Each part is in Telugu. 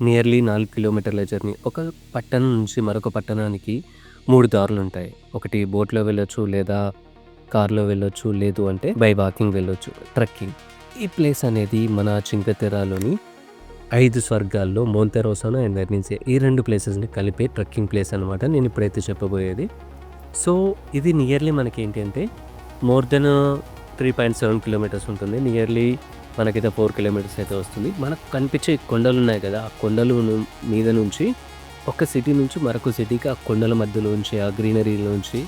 నియర్లీ నాలుగు కిలోమీటర్ల జర్నీ ఒక పట్టణం నుంచి మరొక పట్టణానికి మూడు దారులు ఉంటాయి. ఒకటి బోట్లో వెళ్ళొచ్చు లేదా కార్లో వెళ్ళొచ్చు లేదు అంటే బై వాకింగ్ వెళ్ళొచ్చు ట్రెక్కింగ్ ఈ ప్లేస్ అనేది మన చింకతెరాలోని ఐదు స్వర్గాల్లో మోంతెరోసాను అండ్ వెర్నిన్సే ఈ రెండు ప్లేసెస్ని కలిపే ట్రెక్కింగ్ ప్లేస్ అనమాట నేను ఇప్పుడైతే చెప్పబోయేది. సో ఇది నియర్లీ మనకి ఏంటి అంటే more than three point seven kilometres ఉంటుంది. నియర్లీ మనకైతే ఫోర్ కిలోమీటర్స్ అయితే వస్తుంది. మనకు కనిపించే కొండలు ఉన్నాయి కదా ఆ కొండలు మీద నుంచి ఒక సిటీ నుంచి మరొక సిటీకి ఆ కొండల మధ్యలోంచి ఆ గ్రీనరీలోంచి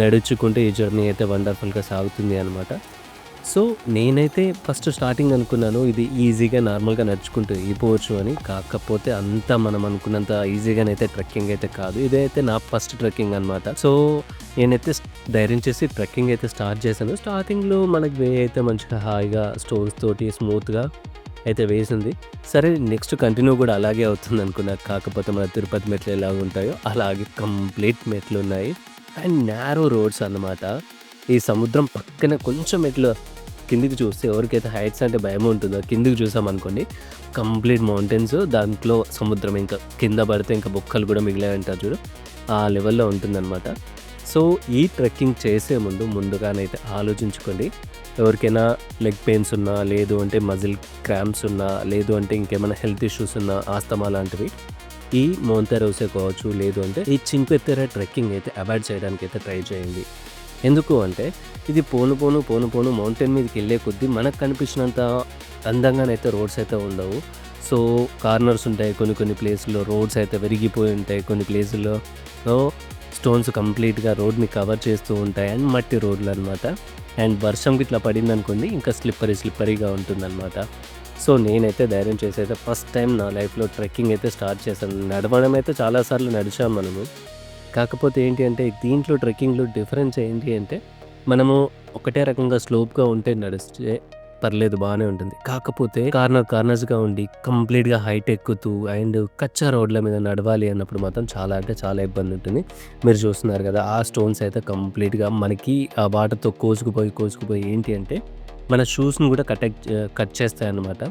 నడుచుకుంటే ఈ జర్నీ అయితే వండర్ఫుల్గా సాగుతుంది అనమాట సో నేనైతే ఫస్ట్ స్టార్టింగ్ అనుకున్నాను ఇది ఈజీగా నార్మల్గా నడుచుకుంటూ వెళ్ళిపోవచ్చు అని. కాకపోతే అంత మనం అనుకున్నంత ఈజీగానైతే ట్రెక్కింగ్ అయితే కాదు. ఇదైతే నా ఫస్ట్ ట్రెక్కింగ్ అనమాట సో నేనైతే ధైర్యం చేసి ట్రెక్కింగ్ అయితే స్టార్ట్ చేశాను. స్టార్టింగ్లో మనకి వే అయితే మంచిగా హాయిగా స్టోన్స్ తోటి స్మూత్గా అయితే వేసింది. సరే నెక్స్ట్ కంటిన్యూ కూడా అలాగే అవుతుంది అనుకున్నా. కాకపోతే మన తిరుపతి మెట్లు ఎలా ఉంటాయో అలాగే కంప్లీట్ మెట్లు ఉన్నాయి. అండ్ నేరో రోడ్స్ అన్నమాట. ఈ సముద్రం పక్కన కొంచెం మెట్లు కిందికి చూస్తే ఎవరికైతే హైట్స్ అంటే భయం ఉంటుందో కిందికి చూసామనుకోండి కంప్లీట్ మౌంటైన్స్ దాంట్లో సముద్రం ఇంకా కింద పడితే ఇంకా బొక్కలు కూడా మిగిలాయి అంటారు చూడు. ఆ లెవెల్లో ఉంటుందన్నమాట. సో ఈ ట్రెక్కింగ్ చేసే ముందు ముందుగానైతే ఆలోచించుకోండి ఎవరికైనా లెగ్ పెయిన్స్ ఉన్నా లేదు అంటే మజిల్ క్రాంప్స్ ఉన్నా లేదు అంటే ఇంకేమైనా హెల్త్ ఇష్యూస్ ఉన్నా ఆస్తమా లాంటివి ఈ మోంతెరోసే కావచ్చు లేదు అంటే ఈ చింపెత్తెర ట్రెక్కింగ్ అయితే అవాయిడ్ చేయడానికి అయితే ట్రై చేయండి. ఎందుకు అంటే ఇది పోను పోను పోను పోను మౌంటైన్ మీదకి వెళ్ళే కొద్దీ మనకు కనిపించినంత అందంగానైతే రోడ్స్ అయితే ఉండవు. సో కార్నర్స్ ఉంటాయి కొన్ని కొన్ని ప్లేసుల్లో రోడ్స్ అయితే విరిగిపోయి ఉంటాయి కొన్ని ప్లేసుల్లో. స్టోన్స్ కంప్లీట్గా రోడ్ని కవర్ చేస్తూ ఉంటాయి అండ్ మట్టి రోడ్లు అనమాట అండ్ వర్షం ఇట్లా పడిందనుకోండి ఇంకా స్లిప్పరీ స్లిప్పరీగా ఉంటుందన్నమాట. సో నేనైతే ధైర్యం చేసి అయితే ఫస్ట్ టైం నా లైఫ్లో ట్రెక్కింగ్ అయితే స్టార్ట్ చేశాను. నడవడం అయితే చాలాసార్లు నడిచాం మనము. కాకపోతే ఏంటి అంటే దీంట్లో ట్రెక్కింగ్లో డిఫరెన్స్ ఏంటి అంటే మనము ఒకటే రకంగా స్లోప్గా ఉంటే నడిస్తే పర్లేదు బాగానే ఉంటుంది. కాకపోతే కార్నర్ కార్నర్స్గా ఉండి కంప్లీట్గా హైట్ ఎక్కుతూ అండ్ కచ్చా రోడ్ల మీద నడవాలి అన్నప్పుడు మాత్రం చాలా అంటే చాలా ఇబ్బంది ఉంటుంది. మీరు చూస్తున్నారు కదా ఆ స్టోన్స్ అయితే కంప్లీట్గా మనకి ఆ వాటర్తో కోసుకుపోయి కోసుకుపోయి ఏంటి అంటే మన షూస్ని కూడా కట్ కట్ చేస్తాయి అన్నమాట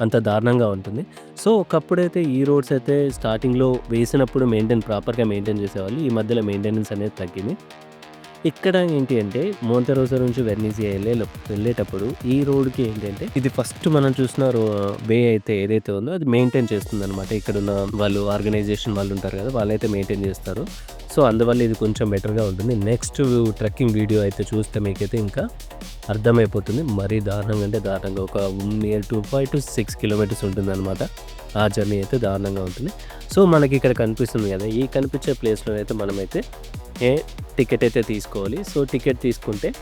అంత దారుణంగా ఉంటుంది. సో ఒకప్పుడైతే ఈ రోడ్స్ అయితే స్టార్టింగ్లో వేసినప్పుడు మెయింటైన్ ప్రాపర్గా మెయింటైన్ చేసేవాళ్ళు. ఈ మధ్యలో మెయింటెనెన్స్ అనేది తగ్గింది. ఇక్కడ ఏంటి అంటే మోంతరోసా నుంచి వెర్నీజీ వెళ్ళే వెళ్ళేటప్పుడు ఈ రోడ్కి ఏంటంటే ఇది ఫస్ట్ మనం చూసిన వే అయితే ఏదైతే ఉందో అది మెయింటైన్ చేస్తుంది అనమాట ఇక్కడ ఉన్న వాళ్ళు ఆర్గనైజేషన్ వాళ్ళు ఉంటారు కదా వాళ్ళైతే మెయింటైన్ చేస్తారు. సో అందువల్ల ఇది కొంచెం బెటర్గా ఉంటుంది. నెక్స్ట్ ట్రెక్కింగ్ వీడియో అయితే చూస్తే మీకైతే ఇంకా అర్థమైపోతుంది. మరీ దారుణంగా అంటే దారుణంగా ఒక near two five to six kilometres ఉంటుంది అనమాట ఆ జర్నీ అయితే దారుణంగా ఉంటుంది. సో మనకి ఇక్కడ కనిపిస్తుంది కదా ఈ కనిపించే ప్లేస్లో అయితే మనమైతే ఏ టికెట్ అయితే తీసుకోవాలి. సో టికెట్ తీసుకుంటే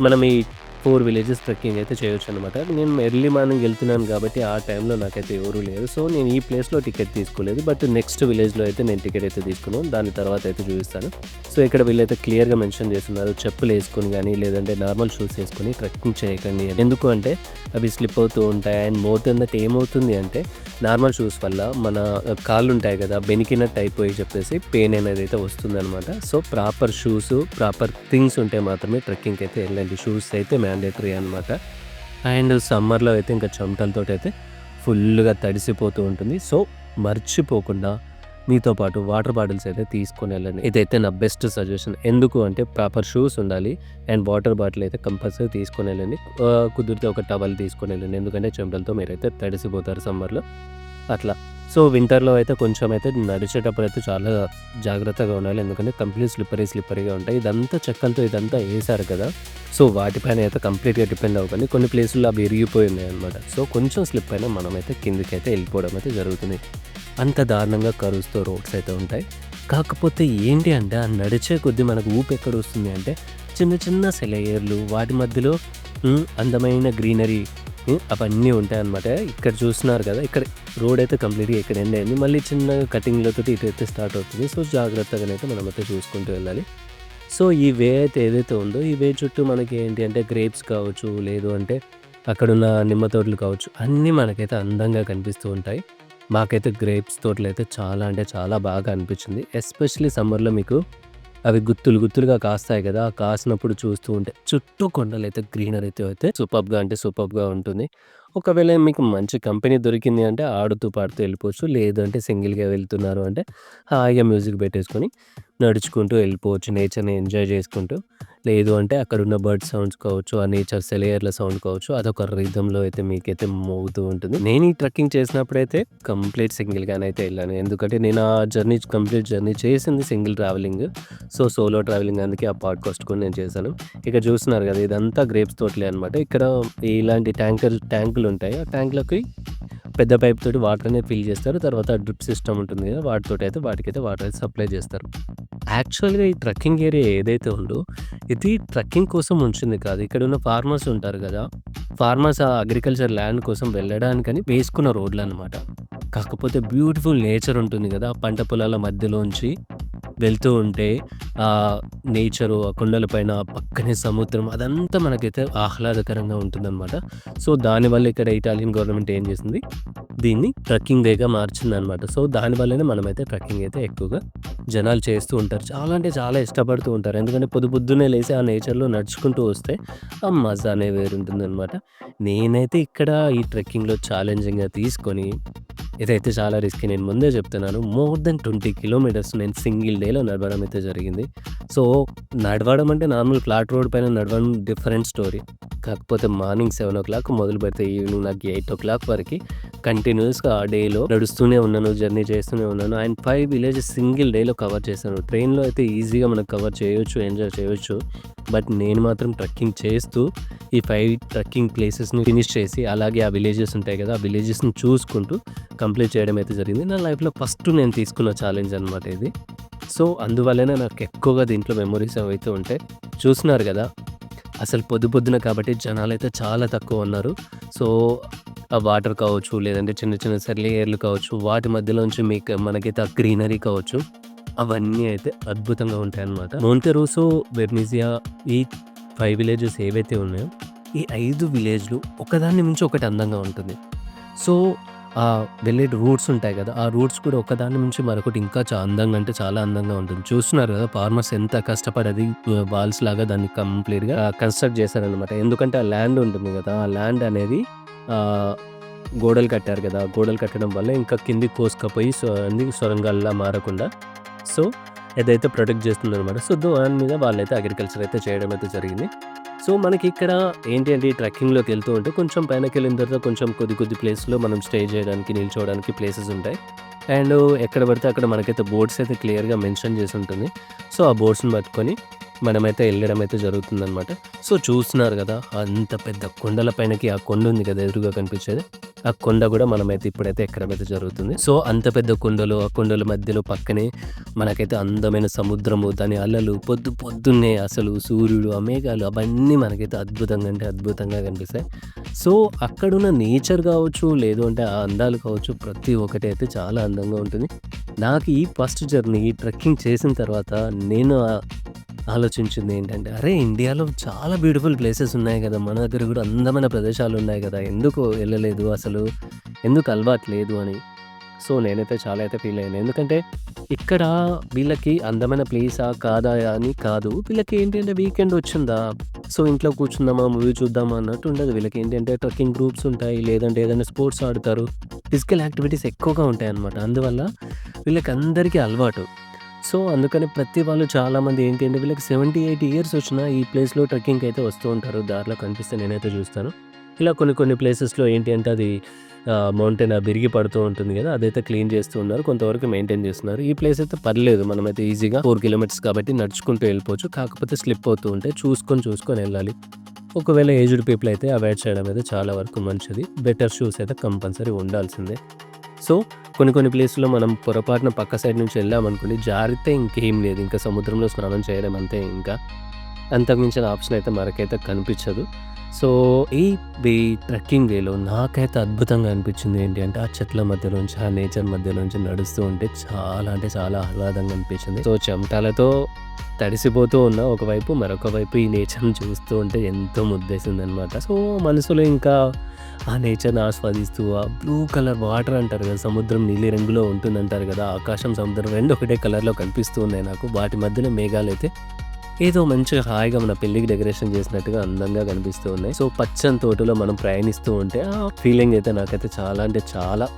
మనం ఈ ఫోర్ విలేజెస్ ట్రెక్కింగ్ అయితే చేయొచ్చు అనమాట నేను ఎర్లీ మార్నింగ్ వెళ్తున్నాను కాబట్టి ఆ టైంలో నాకైతే ఎవరూ లేరు. సో నేను ఈ ప్లేస్లో టికెట్ తీసుకోలేదు. బట్ నెక్స్ట్ విలేజ్లో అయితే నేను టికెట్ అయితే తీసుకున్నాను. దాని తర్వాత అయితే చూపిస్తాను. సో ఇక్కడ వీళ్ళైతే క్లియర్గా మెన్షన్ చేస్తున్నారు. చెప్పులు వేసుకుని కానీ లేదంటే నార్మల్ షూస్ వేసుకుని ట్రెక్కింగ్ చేయకండి ఎందుకు అంటే అవి స్లిప్ అవుతూ ఉంటాయి. అండ్ మోర్ దెన్ దట్ ఏమవుతుంది అంటే నార్మల్ షూస్ వల్ల మన కాళ్ళు ఉంటాయి కదా బెనికినట్టు అయిపోయి చెప్పేసి పెయిన్ అనేది అయితే వస్తుంది అనమాట so proper shoes proper things ఉంటే మాత్రమే ట్రెక్కింగ్కి అయితే వెళ్ళండి. షూస్ అయితే మ్యాండేటరీ అనమాట అండ్ సమ్మర్లో అయితే ఇంకా చెమటలతో అయితే ఫుల్గా తడిసిపోతూ ఉంటుంది. సో మర్చిపోకుండా మీతో పాటు వాటర్ బాటిల్స్ అయితే తీసుకొని వెళ్ళండి. ఇదైతే నా బెస్ట్ సజెషన్ ఎందుకు అంటే ప్రాపర్ షూస్ ఉండాలి. అండ్ వాటర్ బాటిల్ అయితే కంపల్సరీ తీసుకొని వెళ్ళండి. Uh, కుదిరితే ఒక టవల్ తీసుకొని వెళ్ళండి. ఎందుకంటే చెమటలతో మీరైతే తడిసిపోతారు సమ్మర్లో అట్లా. సో వింటర్లో అయితే కొంచెం అయితే నడిచేటప్పుడు అయితే చాలా జాగ్రత్తగా ఉండాలి. ఎందుకంటే కంప్లీట్ స్లిప్పరీ స్లిప్పరీగా ఉంటాయి. ఇదంతా చెక్కలతో ఇదంతా వేసారు కదా. సో వాటిపైన అయితే కంప్లీట్గా డిపెండ్ అవ్వకండి. కొన్ని ప్లేసుల్లో అవి విరిగిపోయి ఉన్నాయి అనమాట సో కొంచెం స్లిప్ అయినా మనమైతే కిందికి అయితే వెళ్ళిపోవడం అయితే జరుగుతుంది. అంత దారుణంగా కరుస్తూ రోడ్స్ అయితే ఉంటాయి. కాకపోతే ఏంటి అంటే ఆ నడిచే కొద్దీ మనకు ఊపు ఎక్కడ వస్తుంది అంటే చిన్న చిన్న సెలయేర్లు వాటి మధ్యలో అందమైన గ్రీనరీ అవన్నీ ఉంటాయన్నమాట. ఇక్కడ చూస్తున్నారు కదా ఇక్కడ రోడ్ అయితే కంప్లీట్గా ఇక్కడ ఎండ్ అయింది. మళ్ళీ చిన్న కటింగ్లతో ఇటు అయితే స్టార్ట్ అవుతుంది. సో జాగ్రత్తగానైతే మనం అయితే చూసుకుంటూ వెళ్ళాలి. సో ఈ వే అయితే ఏదైతే ఉందో ఈ వే చుట్టూ మనకి ఏంటి అంటే గ్రేప్స్ కావచ్చు లేదు అంటే అక్కడున్న నిమ్మ తోటలు కావచ్చు అన్నీ మనకైతే అందంగా కనిపిస్తూ ఉంటాయి. మాకైతే గ్రేప్స్ తోటలు అయితే చాలా అంటే చాలా బాగా అనిపించింది. ఎస్పెషలీ సమ్మర్లో మీకు అవి గుత్తులు గుత్తులుగా కాస్తాయి కదా ఆ కాసినప్పుడు చూస్తూ ఉంటే చుట్టూ కొండలు అయితే గ్రీనరీ అయితే అయితే సూపర్గా అంటే సూపర్గా ఉంటుంది. ఒకవేళ మీకు మంచి కంపెనీ దొరికింది అంటే ఆడుతూ పాడుతూ వెళ్ళిపోవచ్చు లేదంటే సింగిల్గా వెళ్తున్నారు అంటే హాయిగా మ్యూజిక్ పెట్టేసుకొని నడుచుకుంటూ వెళ్ళిపోవచ్చు నేచర్ని ఎంజాయ్ చేసుకుంటూ. లేదు అంటే అక్కడ ఉన్న బర్డ్ సౌండ్స్ కావచ్చు ఆ నేచర్ సెలయర్ల సౌండ్ కావచ్చు అదొక రిధంలో అయితే మీకైతే మోగుతూ ఉంటుంది. నేను ఈ ట్రెక్కింగ్ చేసినప్పుడైతే కంప్లీట్ సింగిల్గానే అయితే వెళ్ళాను. ఎందుకంటే నేను ఆ జర్నీ కంప్లీట్ జర్నీ చేసింది single travelling. So solo travelling అందుకే ఆ పాడ్కాస్ట్ కూడా నేను చేశాను. ఇక చూస్తున్నారు కదా ఇదంతా గ్రేప్స్ తోటలే అనమాట ఇక్కడ ఇలాంటి ట్యాంకర్ ట్యాంకులు ఉంటాయి. ఆ ట్యాంకులకి పెద్ద పైప్ తోటి వాటర్ అనేది ఫిల్ చేస్తారు. తర్వాత డ్రిప్ సిస్టమ్ ఉంటుంది కదా వాటితోటి అయితే వాటికైతే వాటర్ అయితే సప్లై చేస్తారు. యాక్చువల్గా ఈ ట్రెక్కింగ్ ఏరియా ఏదైతే ఉందో ఇది ట్రెక్కింగ్ కోసం ఉంచింది కాదు. ఇక్కడ ఉన్న ఫార్మర్స్ ఉంటారు కదా ఫార్మర్స్ ఆ అగ్రికల్చర్ ల్యాండ్ కోసం వెళ్ళడానికని వేసుకున్న రోడ్లు అనమాట కాకపోతే బ్యూటిఫుల్ నేచర్ ఉంటుంది కదా పంట పొలాల మధ్యలోంచి. వెళ్తూ ఉంటే ఆ నేచరు ఆ కొండల పైన పక్కనే సముద్రం అదంతా మనకైతే ఆహ్లాదకరంగా ఉంటుందన్నమాట. సో దానివల్ల ఇక్కడ ఇటాలియన్ గవర్నమెంట్ ఏం చేసింది? దీన్ని ట్రెక్కింగ్ వేగా మార్చింది అనమాట సో దానివల్లనే మనమైతే ట్రెక్కింగ్ అయితే ఎక్కువగా జనాలు చేస్తూ ఉంటారు. చాలా అంటే చాలా ఇష్టపడుతూ ఉంటారు. ఎందుకంటే పొద్దు పొద్దున్నే లేసి ఆ నేచర్లో నడుచుకుంటూ వస్తే ఆ మజా అనేది వేరుంటుంది అనమాట నేనైతే ఇక్కడ ఈ ట్రెక్కింగ్లో ఛాలెంజింగ్గా తీసుకొని ఇదైతే చాలా రిస్క్ నేను ముందే చెప్తున్నాను. మోర్ దెన్ ట్వంటీ కిలోమీటర్స్ నేను సింగిల్ డేలో నడవడం అయితే జరిగింది. సో నడవడం అంటే నార్మల్ ఫ్లాట్ రోడ్ పైన నడవడం డిఫరెంట్ స్టోరీ కాకపోతే మార్నింగ్ సెవెన్ ఓ క్లాక్ మొదలు పెడితే ఈవినింగ్ నాకు ఎయిట్ ఓ క్లాక్ వరకు కంటిన్యూస్గా ఆ డేలో నడుస్తూనే ఉన్నాను జర్నీ చేస్తూనే ఉన్నాను. అండ్ ఫైవ్ విలేజెస్ సింగిల్ డేలో కవర్ చేశాను. ట్రైన్లో అయితే ఈజీగా మనకు కవర్ చేయొచ్చు ఎంజాయ్ చేయొచ్చు. బట్ నేను మాత్రం ట్రెక్కింగ్ చేస్తూ ఈ ఫైవ్ ట్రెక్కింగ్ ప్లేసెస్ని ఫినిష్ చేసి అలాగే ఆ విలేజెస్ ఉంటాయి కదా ఆ విలేజెస్ని చూసుకుంటూ కంప్లీట్ చేయడం అయితే జరిగింది. నా లైఫ్లో ఫస్ట్ నేను తీసుకున్న ఛాలెంజ్ అనమాట ఇది. సో అందువల్లనే నాకు ఎక్కువగా దీంట్లో మెమొరీస్ అయితే ఉంటాయి చూస్తున్నారు కదా అసలు పొద్దు పొద్దున కాబట్టి జనాలు అయితే చాలా తక్కువ ఉన్నారు. సో ఆ వాటర్ కావచ్చు లేదంటే చిన్న చిన్న సెర్లియర్లు కావచ్చు వాటి మధ్యలోంచి మీకు మనకైతే ఆ గ్రీనరీ కావచ్చు అవన్నీ అయితే అద్భుతంగా ఉంటాయి అన్నమాట మోంటెరోసో వెర్నిజియా ఈ ఫైవ్ విలేజెస్ ఏవైతే ఉన్నాయో ఈ ఐదు విలేజ్లు ఒకదాన్ని మించి ఒకటి అందంగా ఉంటుంది. సో ఆ వెళ్ళే రూట్స్ ఉంటాయి కదా ఆ రూట్స్ కూడా ఒకదాని నుంచి మరొకటి ఇంకా చాలా అందంగా అంటే చాలా అందంగా ఉంటుంది. చూస్తున్నారు కదా ఫార్మర్స్ ఎంత కష్టపడి అది వాల్స్ లాగా దాన్ని కంప్లీట్గా కన్స్ట్రక్ట్ చేశారనమాట ఎందుకంటే ఆ ల్యాండ్ ఉంటుంది కదా ఆ ల్యాండ్ అనేది గోడలు కట్టారు కదా గోడలు కట్టడం వల్ల ఇంకా కింది కోసుకపోయి అన్ని సొరంగాల్లా మారకుండా సో ఏదైతే ప్రొటెక్ట్ చేస్తుంది అనమాట సో దాని మీద వాళ్ళైతే అగ్రికల్చర్ అయితే చేయడం అయితే జరిగింది. సో మనకి ఇక్కడ ఏంటి అంటే ట్రెక్కింగ్లోకి వెళ్తూ ఉంటే కొంచెం పైనకి వెళ్ళిన తర్వాత కొంచెం కొద్ది కొద్ది ప్లేస్లో మనం స్టే చేయడానికి నిల్చోవడానికి ప్లేసెస్ ఉంటాయి. అండ్ ఎక్కడ పడితే అక్కడ మనకైతే బోర్డ్స్ అయితే క్లియర్గా మెన్షన్ చేసి ఉంటుంది. సో ఆ బోర్డ్స్ని పట్టుకొని మనమైతే వెళ్ళడం అయితే జరుగుతుందనమాట సో చూస్తున్నారు కదా అంత పెద్ద కొండల పైనకి ఆ కొండ ఉంది కదా ఎదురుగా కనిపించేది. ఆ కొండ కూడా మనమైతే ఇప్పుడైతే ఎక్కడమైతే జరుగుతుంది. సో అంత పెద్ద కొండలు ఆ కొండల మధ్యలో పక్కనే మనకైతే అందమైన సముద్రము దాని అలలు పొద్దు పొద్దున్నే అసలు సూర్యుడు ఆ మేఘాలు అవన్నీ మనకైతే అద్భుతంగా అంటే అద్భుతంగా కనిపిస్తాయి. సో అక్కడున్న నేచర్ కావచ్చు లేదు అంటే ఆ అందాలు కావచ్చు ప్రతి ఒక్కటి అయితే చాలా అందంగా ఉంటుంది. నాకు ఈ ఫస్ట్ జర్నీ ఈ ట్రెక్కింగ్ చేసిన తర్వాత నేను ఆలోచించింది ఏంటంటే అరే ఇండియాలో చాలా బ్యూటిఫుల్ ప్లేసెస్ ఉన్నాయి కదా. మన దగ్గర కూడా అందమైన ప్రదేశాలు ఉన్నాయి కదా. ఎందుకు వెళ్ళలేదు అసలు? ఎందుకు అలవాటు లేదు అని. సో నేనైతే చాలా అయితే ఫీల్ అయ్యాను. ఎందుకంటే ఇక్కడ వీళ్ళకి అందమైన ప్లేసా కాదా అని కాదు. వీళ్ళకి ఏంటంటే వీకెండ్ వచ్చిందా? సో ఇంట్లో కూర్చుందామా మూవీ చూద్దామా అన్నట్టు ఉండదు. వీళ్ళకి ఏంటంటే ట్రెక్కింగ్ గ్రూప్స్ ఉంటాయి. లేదంటే ఏదైనా స్పోర్ట్స్ ఆడతారు. ఫిజికల్ యాక్టివిటీస్ ఎక్కువగా ఉంటాయి అన్నమాట అందువల్ల వీళ్ళకి అందరికీ అలవాటు. సో అందుకని ప్రతి వాళ్ళు చాలామంది ఏంటి అంటే వీళ్ళకి సెవెంటీ ఎయిట్ ఇయర్స్ వచ్చిన ఈ ప్లేస్లో ట్రెక్కింగ్ అయితే వస్తూ ఉంటారు. దారిలో కనిపిస్తే నేనైతే చూస్తాను. ఇలా కొన్ని కొన్ని ప్లేసెస్లో ఏంటి అంటే అది మౌంటైన్ విరిగి పడుతూ ఉంటుంది కదా అదైతే క్లీన్ చేస్తూ ఉన్నారు. కొంతవరకు మెయింటైన్ చేస్తున్నారు. ఈ ప్లేస్ అయితే పర్లేదు. మనమైతే ఈజీగా ఫోర్ కిలోమీటర్స్ కాబట్టి నడుచుకుంటూ వెళ్ళిపోవచ్చు. కాకపోతే స్లిప్ అవుతూ ఉంటే చూసుకొని చూసుకొని వెళ్ళాలి. ఒకవేళ ఏజ్డ్ పీపుల్ అయితే అవాయిడ్ చేయడం అయితే చాలా వరకు మంచిది. బెటర్ షూస్ అయితే కంపల్సరీ ఉండాల్సిందే. సో కొన్ని కొన్ని ప్లేస్లో మనం పొరపాటున పక్క సైడ్ నుంచి వెళ్ళామనుకోండి జారితే ఇంకేం లేదు. ఇంకా సముద్రంలో స్నానం చేయడం అంతే ఇంకా. అంతకుమించిన ఆప్షన్ అయితే మనకైతే కనిపించదు. సో ఈ ఈ ట్రెక్కింగ్ వేలో నాకైతే అద్భుతంగా అనిపించింది ఏంటి అంటే ఆ చెట్ల మధ్యలోంచి ఆ నేచర్ మధ్యలోంచి నడుస్తూ ఉంటే చాలా అంటే చాలా ఆహ్లాదంగా అనిపించింది. సో చెమటాలతో తడిసిపోతూ ఉన్న ఒకవైపు మరొక వైపు ఈ నేచర్ని చూస్తూ ఉంటే ఎంతో ముద్దేసింది అనమాట సో మనసులో ఇంకా ఆ నేచర్ని ఆస్వాదిస్తూ ఆ బ్లూ కలర్ వాటర్ అంటారు కదా సముద్రం నీలి రంగులో ఉంటుంది అంటారు కదా ఆకాశం సముద్రం రెండు ఒకటే కలర్లో కనిపిస్తూ ఉన్నాయి నాకు. వాటి మధ్యలో మేఘాలు అయితే ఏదో మంచిగా హాయిగా మన పెళ్ళికి డెకరేషన్ చేసినట్టుగా అందంగా కనిపిస్తూ ఉన్నాయి. సో పచ్చని తోటలో మనం ప్రయాణిస్తూ ఉంటే ఆ ఫీలింగ్ అయితే నాకైతే చాలా అంటే చాలా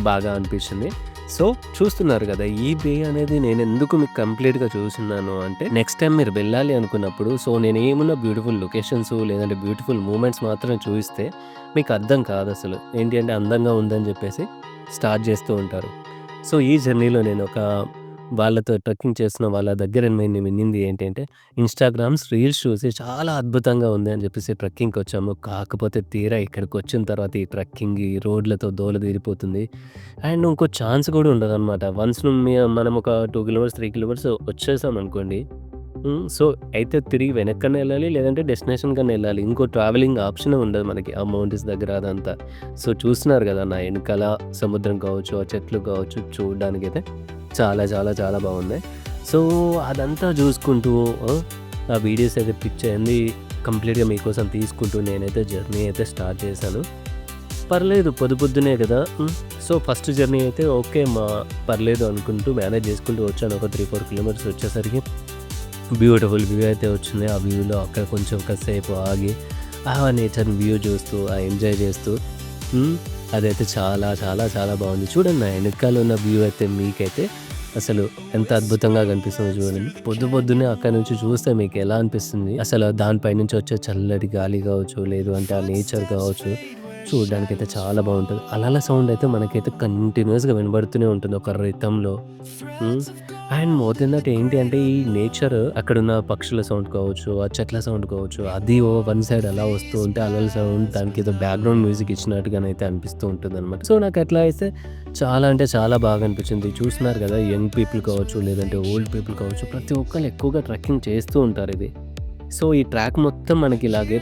బాగా అనిపించింది సో చూస్తున్నారు కదా ఈ బే అనేది నేను ఎందుకు మీకు కంప్లీట్గా చూస్తున్నాను అంటే నెక్స్ట్ టైం మీరు వెళ్ళాలి అనుకున్నప్పుడు సో నేను ఏమున్నా బ్యూటిఫుల్ లొకేషన్స్ లేదంటే బ్యూటిఫుల్ మూమెంట్స్ మాత్రమే చూపిస్తే మీకు అర్థం కాదు అసలు. ఏంటి అంటే అందంగా ఉందని చెప్పేసి స్టార్ట్ చేస్తూ ఉంటారు. సో ఈ జర్నీలో నేను ఒక వాళ్ళతో ట్రెక్కింగ్ చేస్తున్న వాళ్ళ దగ్గర నేను విన్నింది ఏంటంటే ఇన్స్టాగ్రామ్స్ రీల్స్ చూసి చాలా అద్భుతంగా ఉంది అని చెప్పేసి ట్రెక్కింగ్కి వచ్చాము. కాకపోతే తీరా ఇక్కడికి వచ్చిన తర్వాత ఈ ట్రెక్కింగ్ ఈ రోడ్లతో దోల తీరిపోతుంది. అండ్ ఇంకో ఛాన్స్ కూడా ఉండదు అనమాట వన్స్ మనం ఒక టూ కిలోమీటర్స్ త్రీ కిలోమీటర్స్ వచ్చేసాం అనుకోండి సో అయితే తిరిగి వెనక్కనే వెళ్ళాలి లేదంటే డెస్టినేషన్ కన్నా వెళ్ళాలి. ఇంకో ట్రావెలింగ్ ఆప్షన్ ఉండదు మనకి ఆ మౌంటైన్స్ దగ్గర అదంతా. సో చూస్తున్నారు కదా నా వెనకాల సముద్రం కావచ్చు ఆ చెట్లు కావచ్చు చూడడానికి అయితే చాలా చాలా చాలా బాగున్నాయి. సో అదంతా చూసుకుంటూ ఆ, వీడియోస్ అయితే పిక్చర్ అన్ని కంప్లీట్గా మీకోసం తీసుకుంటూ నేనైతే జర్నీ అయితే స్టార్ట్ చేశాను. పర్లేదు పొద్దు పొద్దునే కదా. సో ఫస్ట్ జర్నీ అయితే ఓకే మా పర్లేదు అనుకుంటూ మేనేజ్ చేసుకుంటూ వచ్చాను. ఒక త్రీ ఫోర్ కిలోమీటర్స్ వచ్చేసరికి బ్యూటిఫుల్ వ్యూ అయితే వచ్చింది. ఆ వ్యూలో అక్కడ కొంచెం కాసేపు ఆగి ఆ నేచర్ వ్యూ చూస్తూ ఆ ఎంజాయ్ చేస్తూ అదైతే చాలా చాలా చాలా బాగుంది. చూడండి నా వెనకాల ఉన్న వ్యూ అయితే మీకైతే అసలు ఎంత అద్భుతంగా కనిపిస్తుందో చూడండి. పొద్దు పొద్దునే అక్కడ నుంచి చూస్తే మీకు ఎలా అనిపిస్తుంది? అసలు దానిపై నుంచి వచ్చే చల్లటి గాలి కావచ్చు లేదు అంటే ఆ నేచర్ కావచ్చు చూడడానికి అయితే చాలా బాగుంటుంది. అలల సౌండ్ అయితే మనకైతే కంటిన్యూస్గా వినబడుతూనే ఉంటుంది ఒక రితంలో అండ్ మోర్ దెన్ దట్ ఏంటి అంటే ఈ నేచర్ అక్కడున్న పక్షుల సౌండ్ కావచ్చు ఆ చెట్ల సౌండ్ కావచ్చు అది ఓ వన్ సైడ్ అలా వస్తూ ఉంటే అలల సౌండ్ దానికి ఏదో బ్యాక్గ్రౌండ్ మ్యూజిక్ ఇచ్చినట్టుగానైతే అనిపిస్తూ ఉంటుంది అనమాట సో నాకు ఎట్లా అయితే చాలా అంటే చాలా బాగా అనిపించింది. చూస్తున్నారు కదా యంగ్ పీపుల్ కావచ్చు లేదంటే ఓల్డ్ పీపుల్ కావచ్చు ప్రతి ఒక్కరు ఎక్కువగా ట్రెక్కింగ్ చేస్తూ ఉంటారు ఇది. సో ఈ ట్రాక్ మొత్తం మనకి ఇలాగే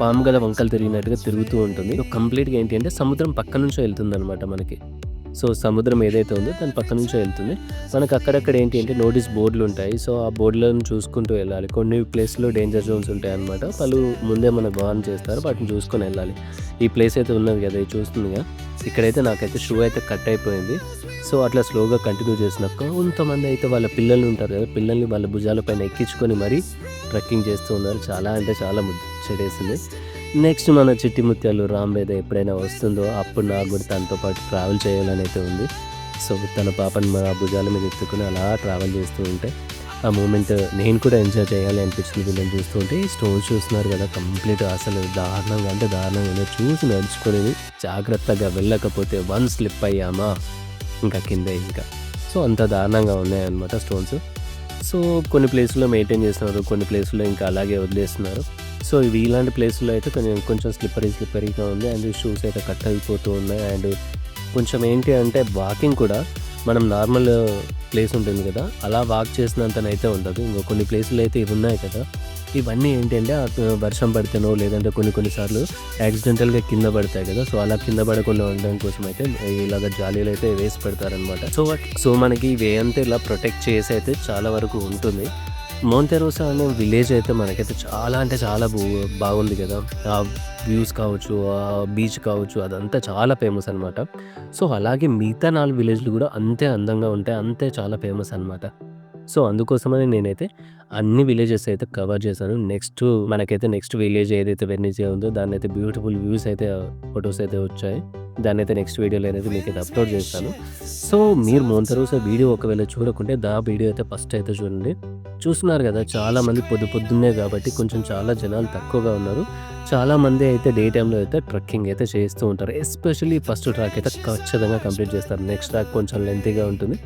పాము గద వంకలు తిరిగినట్టుగా తిరుగుతూ ఉంటుంది. కంప్లీట్గా ఏంటి అంటే సముద్రం పక్క నుంచో వెళ్తుంది అనమాట మనకి. సో సముద్రం ఏదైతే ఉందో దాని పక్క నుంచో వెళ్తుంది. మనకు అక్కడక్కడ ఏంటి అంటే నోటీస్ బోర్డులు ఉంటాయి. సో ఆ బోర్డులను చూసుకుంటూ వెళ్ళాలి. కొన్ని ప్లేస్లో డేంజర్ జోన్స్ ఉంటాయి అనమాట వాళ్ళు ముందే మనకు వార్న్ చేస్తారు. వాటిని చూసుకొని వెళ్ళాలి. ఈ ప్లేస్ అయితే ఉన్నది కదా ఇది చూస్తుందిగా ఇక్కడైతే నాకైతే షూ అయితే కట్ అయిపోయింది. సో అట్లా స్లోగా కంటిన్యూ చేసినాక కొంతమంది అయితే వాళ్ళ పిల్లలు ఉంటారు కదా పిల్లల్ని వాళ్ళ భుజాల పైన ఎక్కించుకొని మరీ ట్రెక్కింగ్ చేస్తూ ఉన్నారు. చాలా అంటే చాలా ముచ్చటేసింది. నెక్స్ట్ మన చిట్టి ముత్యాలు రాంబేద ఎప్పుడైనా వస్తుందో అప్పుడు నాకు కూడా తనతో పాటు ట్రావెల్ చేయాలని అయితే ఉంది. సో తన పాపని మా భుజాల మీద ఎత్తుకుని అలా ట్రావెల్ చేస్తూ ఉంటే ఆ మూమెంట్ నేను కూడా ఎంజాయ్ చేయాలి అనిపించింది. వీళ్ళని చూస్తూ ఉంటే ఈ స్టోన్స్ చూస్తున్నారు కదా కంప్లీట్ అసలు దారుణంగా అంటే దారుణంగా ఉంది. చూసి నడుచుకునేది జాగ్రత్తగా వెళ్ళకపోతే వన్ స్లిప్ అయ్యామా? ఇంకా కిందే ఇంకా. సో అంత దారుణంగా ఉన్నాయన్నమాట స్టోన్స్ సో కొన్ని ప్లేసుల్లో మెయింటైన్ చేస్తున్నారు కొన్ని ప్లేసుల్లో ఇంకా అలాగే వదిలేస్తున్నారు. సో ఇవి ఇలాంటి ప్లేస్లో అయితే కొంచెం కొంచెం స్లిప్పరీ స్లిప్పరీగా ఉంది. అండ్ షూస్ అయితే కట్ అయిపోతూ ఉన్నాయి. అండ్ కొంచెం ఏంటి అంటే వాకింగ్ కూడా మనం నార్మల్ ప్లేస్ ఉంటుంది కదా అలా వాక్ చేసినంతనైతే ఉండదు. ఇంకో కొన్ని ప్లేసులు అయితే ఇవి ఉన్నాయి కదా. ఇవన్నీ ఏంటంటే వర్షం పడితేనో లేదంటే కొన్ని కొన్నిసార్లు యాక్సిడెంటల్గా కింద పడతాయి కదా. సో అలా కింద పడకుండా ఉండడం కోసం అయితే ఇలాగ జాలీలు అయితే వేసి పెడతారనమాట సో సో మనకి ఇవి అంతా ఇలా ప్రొటెక్ట్ చేసి అయితే చాలా వరకు ఉంటుంది. మోంటెరోసా అనే విలేజ్ అయితే మనకైతే చాలా అంటే చాలా బాగుంది కదా. ఆ వ్యూస్ కావచ్చు ఆ బీచ్ కావచ్చు అదంతా చాలా ఫేమస్ అనమాట సో అలాగే మిగతా నాలుగు విలేజ్లు కూడా అంతే అందంగా ఉంటాయి అంతే చాలా ఫేమస్ అనమాట సో అందుకోసమని నేనైతే అన్ని విలేజెస్ అయితే కవర్ చేశాను. నెక్స్ట్ మనకైతే నెక్స్ట్ విలేజ్ ఏదైతే వెన్నీజే ఉందో దాన్ని అయితే బ్యూటిఫుల్ వ్యూస్ అయితే ఫొటోస్ అయితే వచ్చాయి. దాన్ని అయితే నెక్స్ట్ వీడియోలో అనేది మీకు అయితే అప్లోడ్ చేస్తాను. సో మీరు మోంతరోసా వీడియో ఒకవేళ చూడకుంటే దా వీడియో అయితే ఫస్ట్ అయితే చూడండి. చూస్తున్నారు కదా చాలా మంది పొద్దు పొద్దున్నే కాబట్టి కొంచెం చాలా జనాలు తక్కువగా ఉన్నారు. చాలా మంది అయితే డే టైంలో అయితే ట్రెక్కింగ్ అయితే చేస్తూ ఉంటారు. ఎస్పెషల్లీ ఫస్ట్ ట్రాక్ అయితే ఖచ్చితంగా కంప్లీట్ చేస్తారు. నెక్స్ట్ ట్రాక్ కొంచెం లెంతీగా ఉంటుంది.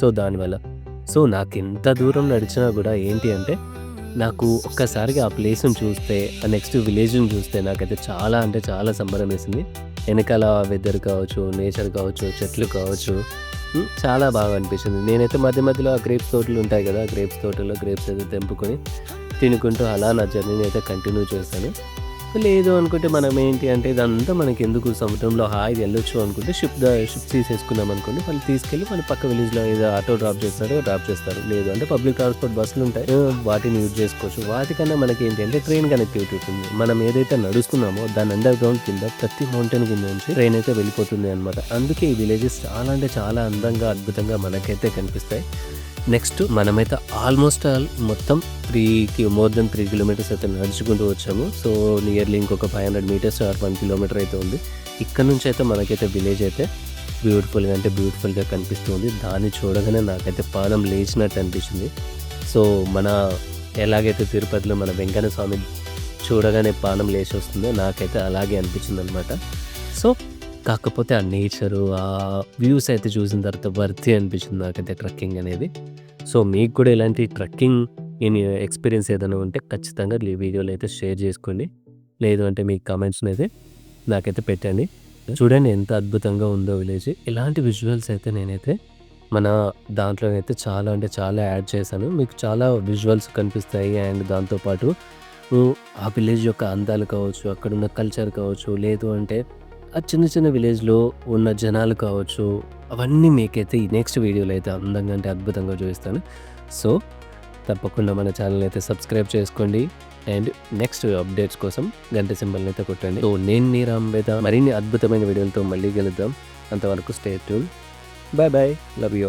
సో దానివల్ల. సో నాకు ఎంత దూరం నడిచినా కూడా ఏంటి అంటే నాకు ఒక్కసారిగా ఆ ప్లేస్ని చూస్తే ఆ నెక్స్ట్ విలేజ్ని చూస్తే నాకైతే చాలా అంటే చాలా సంబరం వేసింది. వెనకాల వెదర్ కావచ్చు నేచర్ కావచ్చు చెట్లు కావచ్చు చాలా బాగా అనిపించింది నేనైతే మధ్య మధ్యలో ఆ గ్రేప్స్ తోటలు ఉంటాయి కదా గ్రేప్స్ తోటలో గ్రేప్స్ అయితే తెంపుకొని తినుకుంటూ అలా నా జర్నీని అయితే కంటిన్యూ చేస్తాను. లేదు అనుకుంటే మనం ఏంటి అంటే ఇదంతా మనకి ఎందుకు? సముద్రంలో హాయి వెళ్ళొచ్చు అనుకుంటే షిప్ షిప్ తీసేసుకున్నాం అనుకోండి వాళ్ళు తీసుకెళ్ళి మన పక్క విలేజ్లో ఏదో ఆటో డ్రాప్ చేస్తారు డ్రాప్ చేస్తారు. లేదు అంటే పబ్లిక్ ట్రాన్స్పోర్ట్ బస్సులు ఉంటాయి. వాటిని యూజ్ చేసుకోవచ్చు. వాటికన్నా మనకి ఏంటి అంటే ట్రైన్ కనెక్టివిటీ ఉంటుంది. మనం ఏదైతే నడుస్తున్నామో దాని అండర్ గ్రౌండ్ కింద ప్రతి మౌంటైన్ కింద నుంచి ట్రైన్ అయితే వెళ్ళిపోతుంది అనమాట అందుకే ఈ విలేజెస్ చాలా అంటే చాలా అందంగా అద్భుతంగా మనకైతే కనిపిస్తాయి. నెక్స్ట్ మనమైతే ఆల్మోస్ట్ ఆల్ మొత్తం త్రీకి మోర్ దెన్ త్రీ కిలోమీటర్స్ అయితే నడుచుకుంటూ వచ్చాము. సో నియర్లీ ఇంకొక five hundred metres or one kilometre అయితే ఉంది. ఇక్కడ నుంచి అయితే మనకైతే విలేజ్ అయితే బ్యూటిఫుల్గా అంటే బ్యూటిఫుల్గా కనిపిస్తుంది దాన్ని చూడగానే నాకైతే పాదం లేచినట్టు అనిపించింది సో మన ఎలాగైతే తిరుపతిలో మన వెంకన్న స్వామి చూడగానే పానం లేచి వస్తుందో నాకైతే అలాగే అనిపించింది అనమాట సో కాకపోతే ఆ నేచరు ఆ వ్యూస్ అయితే చూసిన తర్వాత వర్తి అనిపించింది నాకైతే ట్రెక్కింగ్ అనేది. సో మీకు కూడా ఇలాంటి ట్రెక్కింగ్ నేను ఎక్స్పీరియన్స్ ఏదైనా ఉంటే ఖచ్చితంగా ఈ వీడియోలు అయితే షేర్ చేసుకోండి. లేదు అంటే మీ కామెంట్స్ని అయితే నాకైతే పెట్టండి. చూడండి ఎంత అద్భుతంగా ఉందో విలేజ్. ఇలాంటి విజువల్స్ అయితే నేనైతే మన దాంట్లో అయితే చాలా అంటే చాలా యాడ్ చేశాను. మీకు చాలా విజువల్స్ కనిపిస్తాయి అండ్ దాంతోపాటు ఆ విలేజ్ యొక్క అందాలు కావచ్చు అక్కడ ఉన్న కల్చర్ కావచ్చు లేదు అంటే ఆ చిన్న చిన్న విలేజ్లో ఉన్న జనాలు కావచ్చు అవన్నీ మీకైతే ఈ నెక్స్ట్ వీడియోలో అయితే అందంగా అంటే అద్భుతంగా చూపిస్తాను. సో తప్పకుండా మన ఛానల్ అయితే సబ్స్క్రైబ్ చేసుకోండి అండ్ నెక్స్ట్ అప్డేట్స్ కోసం గంట సింబల్ని అయితే కొట్టండి. సో నేను నీ రాంబేద మరిన్ని అద్భుతమైన వీడియోలతో మళ్ళీ కలుద్దాం. అంతవరకు stay tune bye bye love you